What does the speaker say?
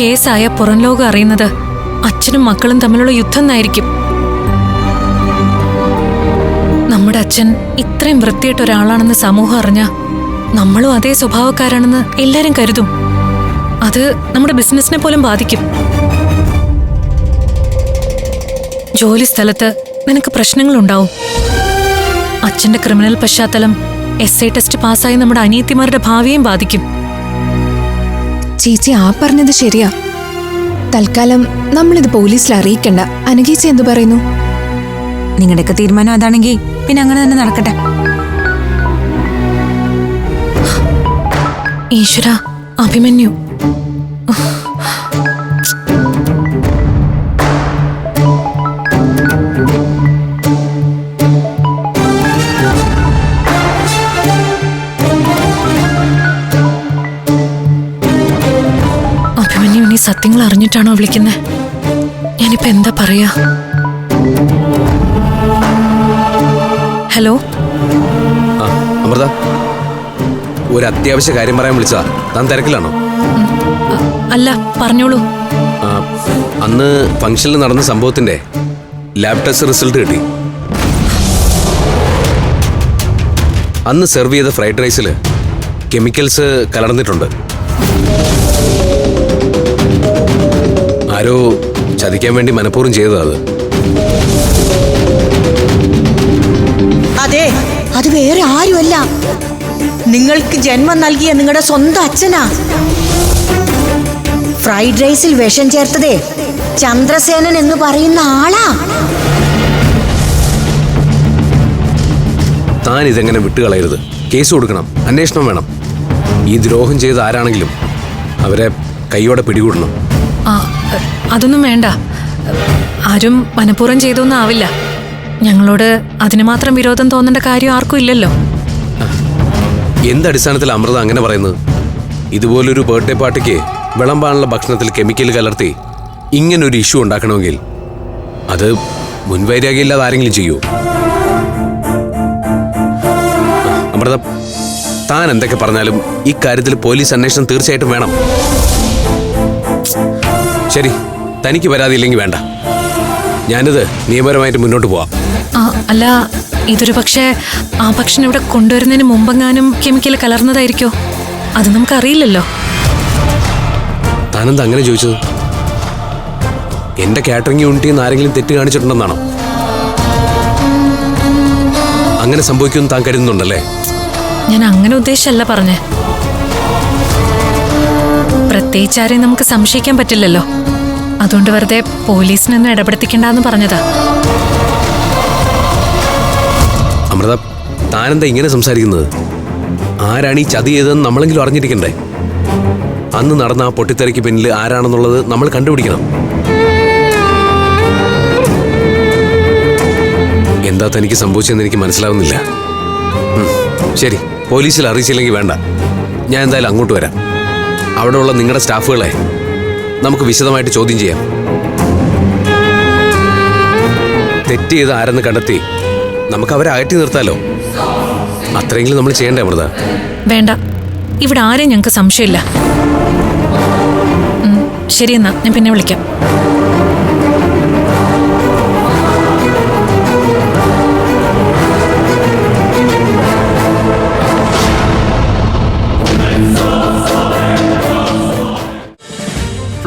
കേസായ പുറം ലോകം അറിയുന്നത് അച്ഛനും മക്കളും തമ്മിലുള്ള യുദ്ധം എന്നായിരിക്കും. നമ്മുടെ അച്ഛൻ ഇത്രയും വൃത്തിയിട്ട ഒരാളാണെന്ന് സമൂഹം അറിഞ്ഞ നമ്മളും അതേ സ്വഭാവക്കാരാണെന്ന് എല്ലാരും കരുതും. അത് നമ്മുടെ ബിസിനസിനെ പോലും ബാധിക്കും. ജോലി സ്ഥലത്ത് നിനക്ക് പ്രശ്നങ്ങളുണ്ടാവും. അച്ഛന്റെ ക്രിമിനൽ പശ്ചാത്തലം എസ് ഐ ടെസ്റ്റ് പാസ്സായി നമ്മുടെ അനിയത്തിമാരുടെ ഭാവിയെയും ബാധിക്കും. ചേച്ചി ആ പറഞ്ഞത് ശരിയാ. തൽക്കാലം നമ്മളിത് പോലീസിൽ അറിയിക്കണ്ട. അനുഗീച്ചി എന്തു പറയുന്നു? നിങ്ങളുടെയൊക്കെ തീരുമാനം അതാണെങ്കിൽ പിന്നെ അങ്ങനെ തന്നെ നടക്കട്ടെ. ഈശ്വര അഭിമന്യു. സത്യങ്ങൾ അറിഞ്ഞിട്ടാണോ വിളിക്കുന്നത് ഞാനിപ്പോ എന്താ പറയാ? ഹലോ? ആ അമൃത. ഒരു അത്യാവശ്യ കാര്യം പറയാൻ വിളിച്ചതാ. താൻ തിരക്കിലാണോ? അല്ല പറഞ്ഞോളൂ. ആ, അന്ന് ഫംഗ്ഷനിൽ നടന്ന സംഭവത്തിന്റെ ലാബ് ടെസ്റ്റ് റിസൾട്ട് കിട്ടി. അന്ന് സെർവ് ചെയ്ത ഫ്രൈഡ് റൈസിൽ കെമിക്കൽസ് കലർന്നിട്ടുണ്ട്. ആരോ ചതിക്കാൻ വേണ്ടി മനഃപൂർവം ചെയ്തതാ അത്. അതെ അത് വേറെ ആരുമല്ല. നിങ്ങൾക്ക് ജന്മം നൽകിയ നിങ്ങളുടെ സ്വന്തം അച്ഛനാ. ഫ്രൈഡ് റൈസിൽ വിഷം ചേർത്തതേ ചന്ദ്രസേനൻ എന്ന് പറയുന്ന ആളാ. താൻ ഇതെങ്ങനെ വിട്ടുകളയരുത്? കേസ് കൊടുക്കണം അന്വേഷണം വേണം. ഈ ദ്രോഹം ചെയ്ത ആരാണെങ്കിലും അവരെ കൈയോടെ പിടികൂടണം. ആ അതൊന്നും വേണ്ട. ആരും മനഃപൂർവം ചെയ്തൊന്നും ആവില്ല ഞങ്ങളോട് അതിന് മാത്രം വിരോധം തോന്നേണ്ട കാര്യം ആർക്കും ഇല്ലല്ലോ. എന്ത് അടിസ്ഥാനത്തിൽ അമൃത അങ്ങനെ പറയുന്നത്? ഇതുപോലൊരു ബർത്ത്ഡേ പാർട്ടിക്ക് വിളമ്പാനുള്ള ഭക്ഷണത്തിൽ കെമിക്കൽ കലർത്തി ഇങ്ങനൊരു ഇഷ്യൂ ഉണ്ടാക്കണമെങ്കിൽ അത് മുൻവൈരാഗ്യമില്ലാതെ ആരെങ്കിലും ചെയ്യൂ. അമൃത താൻ എന്തൊക്കെ പറഞ്ഞാലും ഈ കാര്യത്തിൽ പോലീസ് അന്വേഷണം തീർച്ചയായിട്ടും വേണം. ശരി. തനിക്ക് പരാതിയില്ലെങ്കിൽ വേണ്ട. ഞാനിത് നിയമപരമായിട്ട് മുന്നോട്ട് പോവാം. ആ അല്ല ഇതൊരു പക്ഷേ ആ ഭക്ഷണം ഇവിടെ കൊണ്ടുവരുന്നതിന് മുമ്പെങ്ങാനും കെമിക്കൽ കലർന്നതായിരിക്കോ? അത് നമുക്കറിയില്ലല്ലോ. താനെന്താ അങ്ങനെ ചോദിച്ചത്? എന്റെ കാറ്ററിംഗ് യൂണിറ്റിൽ നിന്ന് ആരെങ്കിലും തെറ്റ് കാണിച്ചിട്ടുണ്ടെന്നാണോ? അങ്ങനെ സംഭവിക്കുമെന്ന് താൻ കരുതുന്നുണ്ടല്ലേ? ഞാൻ അങ്ങനെ ഉദ്ദേശിച്ചല്ല പറഞ്ഞേ. പ്രത്യേകിച്ച് ആരെയും നമുക്ക് സംശയിക്കാൻ പറ്റില്ലല്ലോ. അതുകൊണ്ട് വെറുതെ പോലീസിനൊന്നും ഇടപെടുത്തിക്കണ്ടെന്ന് പറഞ്ഞതാ. അമൃത താനെന്താ ഇങ്ങനെ സംസാരിക്കുന്നത്? ആരാണ് ഈ ചതി ചെയ്തതെന്ന് നമ്മളെങ്കിലും അറിഞ്ഞിരിക്കണ്ടേ? അന്ന് നടന്ന ആ പൊട്ടിത്തെറിക്ക് പിന്നിൽ ആരാണെന്നുള്ളത് നമ്മൾ കണ്ടുപിടിക്കണം. എന്താ തനിക്ക് സംഭവിച്ചതെന്ന് എനിക്ക് മനസ്സിലാവുന്നില്ല. ശരി പോലീസിൽ അറിയിച്ചില്ലെങ്കിൽ വേണ്ട. ഞാൻ എന്തായാലും അങ്ങോട്ട് വരാം. അവിടെയുള്ള നിങ്ങളുടെ സ്റ്റാഫുകളെ നമുക്ക് വിശദമായിട്ട് ചോദ്യം ചെയ്യാം. തെറ്റ് ചെയ്ത് ആരെന്ന് കണ്ടെത്തി നമുക്ക് അവരെ അകറ്റി നിർത്താലോ? അത്രയെങ്കിലും നമ്മൾ ചെയ്യണ്ടേ അമൃത? വേണ്ട. ഇവിടെ ആരെയും ഞങ്ങൾക്ക് സംശയമില്ല. ഉം, ശരി എന്നാ ഞാൻ പിന്നെ വിളിക്കാം.